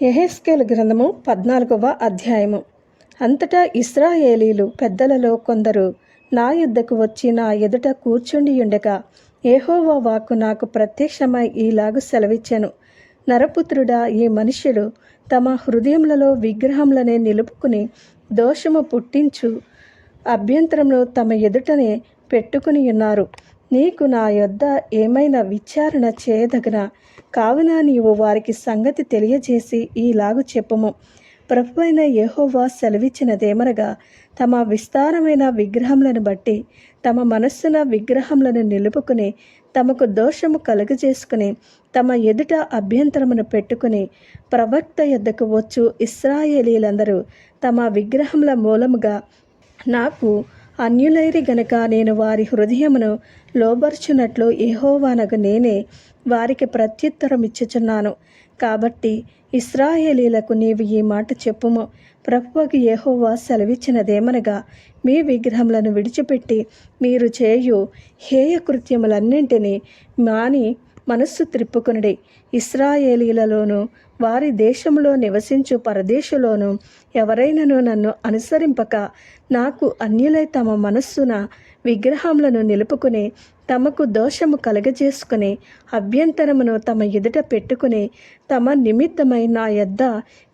ఎహెస్కేల్ గ్రంథము పద్నాలుగవ అధ్యాయము. అంతటా ఇస్రాయేలీలు పెద్దలలో కొందరు నా యుద్ధకు వచ్చి నా ఎదుట కూర్చుండి ఉండగా ఏహోవా వాక్కు నాకు ప్రత్యక్షమై ఈలాగు సెలవిచ్చాను. నరపుత్రుడా ఈ మనుష్యులు తమ హృదయములలో విగ్రహములనే నిలుపుకుని దోషము పుట్టించు అభ్యంతరమును తమ ఎదుటనే పెట్టుకుని ఉన్నారు. నీకు నా యొద్ద ఏమైనా విచారణ చేయదగిన కావున నీవు వారికి సంగతి తెలియజేసి ఈలాగు చెప్పుము. ప్రభువైన యెహోవా సెలవిచ్చినదేమనగా తమ విస్తారమైన విగ్రహములను బట్టి తమ మనస్సున విగ్రహములను నిలుపుకుని తమకు దోషము కలుగజేసుకుని తమ ఎదుట అభ్యంతరమును పెట్టుకుని ప్రవక్త యొద్దకు వచ్చు ఇస్రాయేలీలందరూ తమ విగ్రహముల మూలముగా నాకు అన్యులైరి గనక నేను వారి హృదయమును లోబర్చునట్లు యెహోవానగు నేనే వారికి ప్రత్యుత్తరం ఇచ్చుచున్నాను. కాబట్టి ఇస్రాయేలీలకు నీవు ఈ మాట చెప్పుము. ప్రభువకు ఏహోవా సెలవిచ్చినదేమనగా మీ విగ్రహములను విడిచిపెట్టి మీరు చేయు హేయ కృత్యములన్నింటినీ మాని మనస్సు త్రిప్పుకొనుడి. ఇస్రాయేలీలలోను వారి దేశంలో నివసించు పరదేశులోను ఎవరైనను నన్ను అనుసరింపక నాకు అన్యులై తమ మనస్సున విగ్రహములను నిలుపుకుని తమకు దోషము కలగజేసుకుని అభ్యంతరమును తమ ఎదుట పెట్టుకుని తమ నిమిత్తమై నా యొద్ద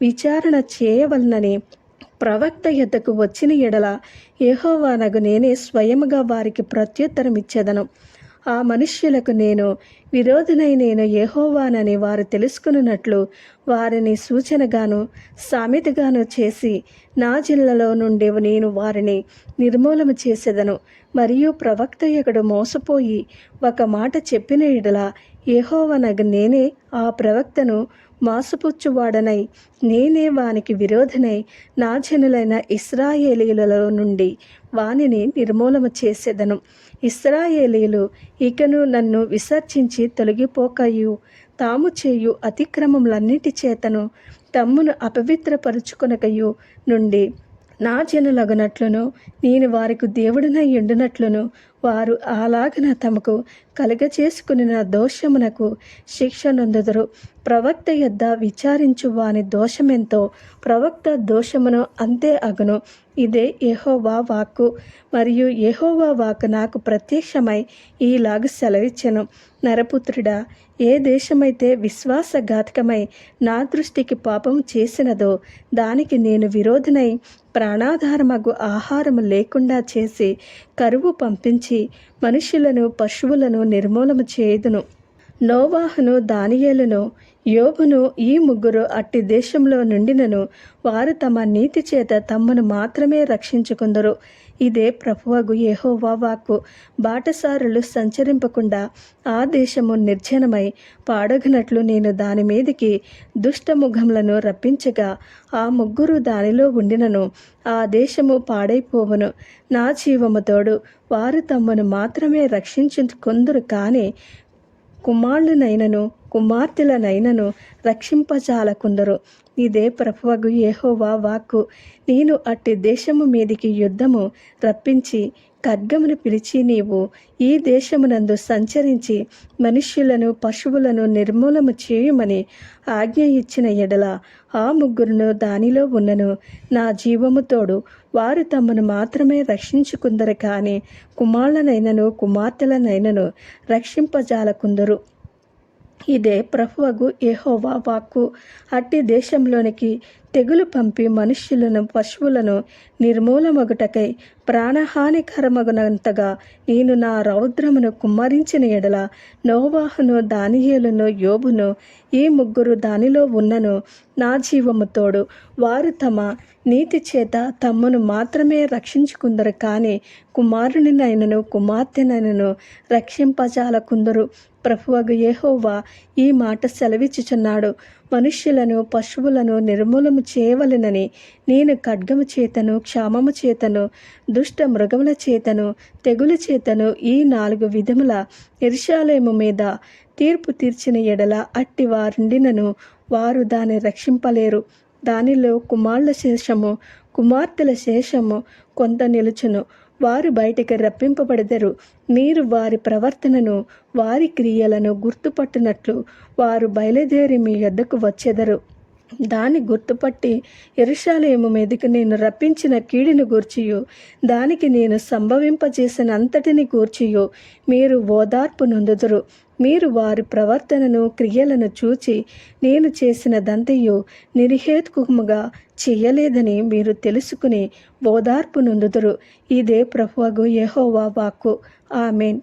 విచారణ చేయవలనని ప్రవక్త యొద్దకు వచ్చిన ఎడల ఏహోవానగు నేనే స్వయముగా వారికి ప్రత్యుత్తరం ఇచ్చేదను ఆ మనుష్యులకు నేను విరోధనై నేను యెహోవానని వారు తెలుసుకున్నట్లు వారిని సూచనగాను సామెతగాను చేసి నా జిల్లలో నుండి నేను వారిని నిర్మూలన చేసేదను. మరియు ప్రవక్త యొక్కడు మోసపోయి ఒక మాట చెప్పిన ఎడల యెహోవనగు నేనే ఆ ప్రవక్తను మాసుపుచ్చువాడనై. నేనే వానికి విరోధనై. నా జనులైన ఇస్రాయేలీలలో నుండి వానిని నిర్మూలన చేసేదను. ఇస్రాయేలీలు ఇకను నన్ను విసర్జించి తొలగిపోకయు. తాము చేయు అతిక్రమములన్నిటి చేతను తమ్మును అపవిత్రపరుచుకొనకయు నుండి నా జనులగనట్లును నేను వారికి దేవుడినై ఎండునట్లును వారు అలాగన తమకు కలుగచేసుకుని దోషమునకు శిక్ష నొందుదురు. ప్రవక్త యొద్ద విచారించు వాని దోషమెంతో ప్రవక్త దోషమును అంతే అగును. ఇదే యహోవా వాక్కు. మరియు యహోవా వాక్కు నాకు ప్రత్యక్షమై ఈలాగు సెలవిచ్చెను. నరపుత్రుడా ఏ దేశమైతే విశ్వాసఘాతకమై నా దృష్టికి పాపం చేసినదో దానికి నేను విరోధనై ప్రాణాధారమగు ఆహారము లేకుండా చేసి కరువు పంపించి మనుషులను పశువులను నిర్మూలన చేయదును. నోవాహును దానియేలును యోబును ఈ ముగ్గురు అట్టి దేశంలో నుండినను వారు తమ నీతి చేత తమ్మును మాత్రమే రక్షించుకుందరు. ఇదే ప్రభువగు యెహోవా వాక్కు. బాటసారులు సంచరింపకుండా ఆ దేశము నిర్జనమై పాడగనట్లు నేను దాని మీదికి దుష్టముఖములను రప్పించగా ఆ ముగ్గురు దానిలో ఉండినను ఆ దేశము పాడైపోవును. నా జీవము తోడు వారు తమ్మును మాత్రమే రక్షించుకుందరు కానీ కుమారులనైనను కుమార్తెలనైనను రక్షింపజాలకుందరు. ఇదే ప్రభువగు యెహోవా వాక్కు. నేను అట్టి దేశము మీదికి యుద్ధము రప్పించి ఖడ్గమును పిలిచి నీవు ఈ దేశమునందు సంచరించి మనుష్యులను పశువులను నిర్మూలము చేయుమని ఆజ్ఞ ఇచ్చిన ఎడల ఆ ముగ్గురును దానిలో ఉన్నను. నా జీవముతోడు వారు తమను మాత్రమే రక్షించుకుందరు కానీ కుమారులనైనను కుమార్తెలనైనను రక్షింపజాలకుందరు. ఇదే ప్రభువగు యెహోవా వాక్కు. అట్టి దేశంలోనికి తెగులు పంపి మనుష్యులను పశువులను నిర్మూలమగుటకై ప్రాణహానికరమగునంతగా నేను నా రౌద్రమును కుమ్మరించిన ఎడల నోవాహును దానియేలును యోబును ఈ ముగ్గురు దానిలో ఉన్నను నా జీవము తోడు. వారు తమ నీతి చేత తమ్మును మాత్రమే రక్షించుకుందరు కానీ కుమారునినైనను కుమార్తెనైనను రక్షింపజాలకుందరు. ప్రభువగు ఏహోవా ఈ మాట సెలవిచ్చుచున్నాడు. మనుష్యులను పశువులను నిర్మూలము చేయవలెనని నేను ఖడ్గము చేతను క్షామము చేతను దుష్ట మృగముల చేతను తెగులు చేతను ఈ నాలుగు విధముల ఇర్షాలయము మీద తీర్పు తీర్చిన ఎడల అట్టి వారిండినను వారు దాన్ని రక్షింపలేరు. దానిలో కుమారుల శేషము కుమార్తెల శేషము కొంత నిలుచును. వారు బయటికి రప్పింపబడదరు. మీరు వారి ప్రవర్తనను వారి క్రియలను గుర్తుపట్టునట్లు వారు బయలుదేరి మీ యొద్దకు వచ్చెదరు. దాని గుర్తుపట్టి ఎరుషాలేము మీదకి నేను రప్పించిన కీడిని గూర్చియు. దానికి నేను సంభవింపజేసిన అంతటిని గూర్చియు. మీరు ఓదార్పు నొందుదురు. మీరు వారి ప్రవర్తనను క్రియలను చూచి నేను చేసిన దంతయు నిర్హేతుకముగా చేయలేదని మీరు తెలుసుకుని ఓదార్పు నొందుదురు. ఇదే ప్రభువగు యెహోవా వాక్కు. ఆమెన్.